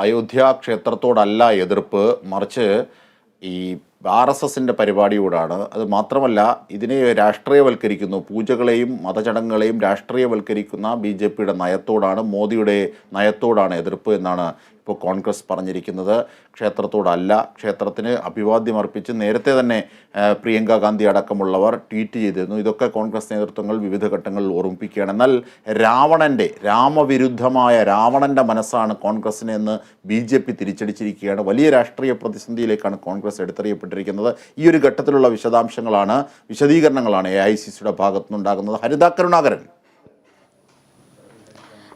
അയോധ്യ ക്ഷേത്രത്തോടല്ല എതിർപ്പ്. മറിച്ച് ഈ ആർ എസ് എസിന്റെ പരിപാടിയോടാണ്. അത് മാത്രമല്ല ഇതിനെ രാഷ്ട്രീയവൽക്കരിക്കുന്നു. പൂജകളെയും മതചടങ്ങുകളെയും രാഷ്ട്രീയവൽക്കരിക്കുന്ന ബി ജെ പിയുടെ നയത്തോടാണ് മോദിയുടെ നയത്തോടാണ് എതിർപ്പ് എന്നാണ് ഇപ്പോൾ കോൺഗ്രസ് പറഞ്ഞിരിക്കുന്നത്. ക്ഷേത്രത്തോടല്ല ക്ഷേത്രത്തിന് അഭിവാദ്യം അർപ്പിച്ച് നേരത്തെ തന്നെ പ്രിയങ്ക ഗാന്ധി അടക്കമുള്ളവർ ട്വീറ്റ് ചെയ്തിരുന്നു. ഇതൊക്കെ കോൺഗ്രസ് നേതൃത്വങ്ങൾ വിവിധ ഘട്ടങ്ങളിൽ ഓർമ്മിപ്പിക്കുകയാണ്. എന്നാൽ രാവണന്റെ രാമവിരുദ്ധമായ രാവണന്റെ മനസ്സാണ് കോൺഗ്രസിനെ എന്ന് ബി ജെ പി തിരിച്ചടിച്ചിരിക്കുകയാണ്. വലിയ രാഷ്ട്രീയ പ്രതിസന്ധിയിലേക്കാണ് കോൺഗ്രസ് എടുത്തെറിയപ്പെട്ടിരിക്കുന്നത് ഈ ഒരു ഘട്ടത്തിലുള്ള വിശദാംശങ്ങളാണ് വിശദീകരണങ്ങളാണ് എ ഐ സി സിയുടെ ഭാഗത്തുനിന്നുണ്ടാകുന്നത്. ഹരിത കരുണാകരൻ.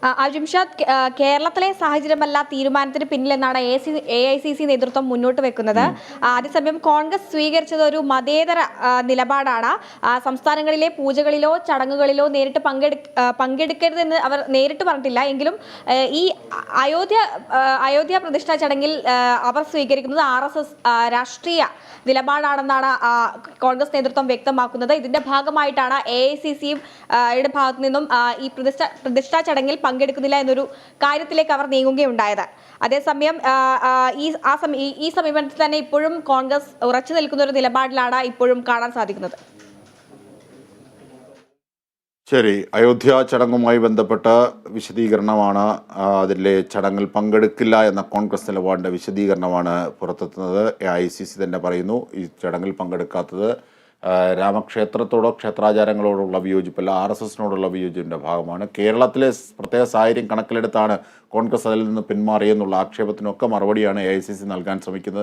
ആ, ആ, ജിംഷാദ് കേ- ആ, കേരളത്തിലെ സാഹചര്യമല്ല തീരുമാനത്തിന് പിന്നിലെന്നാണ് A C A I C C നേതൃത്വം മുന്നോട്ട് വെക്കുന്നത്. അതേസമയം കോൺഗ്രസ് സ്വീകരിച്ചത് ഒരു മതേതര നിലപാടാണ്. സംസ്ഥാനങ്ങളിലെ പൂജകളിലോ ചടങ്ങുകളിലോ നേരിട്ട് പങ്കെടു പങ്കെടുക്കരുതെന്ന് അവർ നേരിട്ട് പറഞ്ഞിട്ടില്ല. എങ്കിലും ഈ അയോധ്യ അയോധ്യ പ്രതിഷ്ഠാ ചടങ്ങിൽ അവർ സ്വീകരിക്കുന്നത് ആർ എസ് എസ് രാഷ്ട്രീയ നിലപാടാണെന്നാണ് കോൺഗ്രസ് നേതൃത്വം വ്യക്തമാക്കുന്നത്. ഇതിന്റെ ഭാഗമായിട്ടാണ് എ ഐ സി സിയുടെ ഭാഗത്തു നിന്നും ഈ പ്രതിഷ്ഠ പ്രതിഷ്ഠാ ചടങ്ങിൽ പങ്കെടുക്കുന്നില്ല എന്നൊരു കാര്യത്തിലേക്ക് അവർ നീങ്ങുകയുണ്ടായത്. അതേസമയം ഈ ആ ഈ- സമീപനത്തിൽ തന്നെ ഇപ്പോഴും കോൺഗ്രസ് ഉറച്ചു നിൽക്കുന്ന ഒരു നിലപാടിലാണ് ഇപ്പോഴും കാണാൻ സാധിക്കുന്നത്. ശരി അയോധ്യ ചടങ്ങുമായി ബന്ധപ്പെട്ട വിശദീകരണമാണ് അതിലെ ചടങ്ങിൽ പങ്കെടുക്കില്ല എന്ന കോൺഗ്രസ് നിലപാടിന്റെ വിശദീകരണമാണ് പുറത്തെത്തുന്നത്. എ ഐ സി സി തന്നെ പറയുന്നു ഈ ചടങ്ങിൽ പങ്കെടുക്കാത്തത് രാമക്ഷേത്രത്തോടോ ക്ഷേത്രാചാരങ്ങളോടുള്ള വിയോജിപ്പല്ല ആർ എസ് എസിനോടുള്ള വിയോജിപ്പിന്റെ ഭാഗമാണ്. കേരളത്തിലെ പ്രത്യേക സാഹചര്യം കണക്കിലെടുത്താണ് കോൺഗ്രസ് അതിൽ നിന്ന് പിന്മാറിയെന്നുള്ള ആക്ഷേപത്തിനൊക്കെ മറുപടിയാണ് എ ഐ സി സി നൽകാൻ ശ്രമിക്കുന്നത്.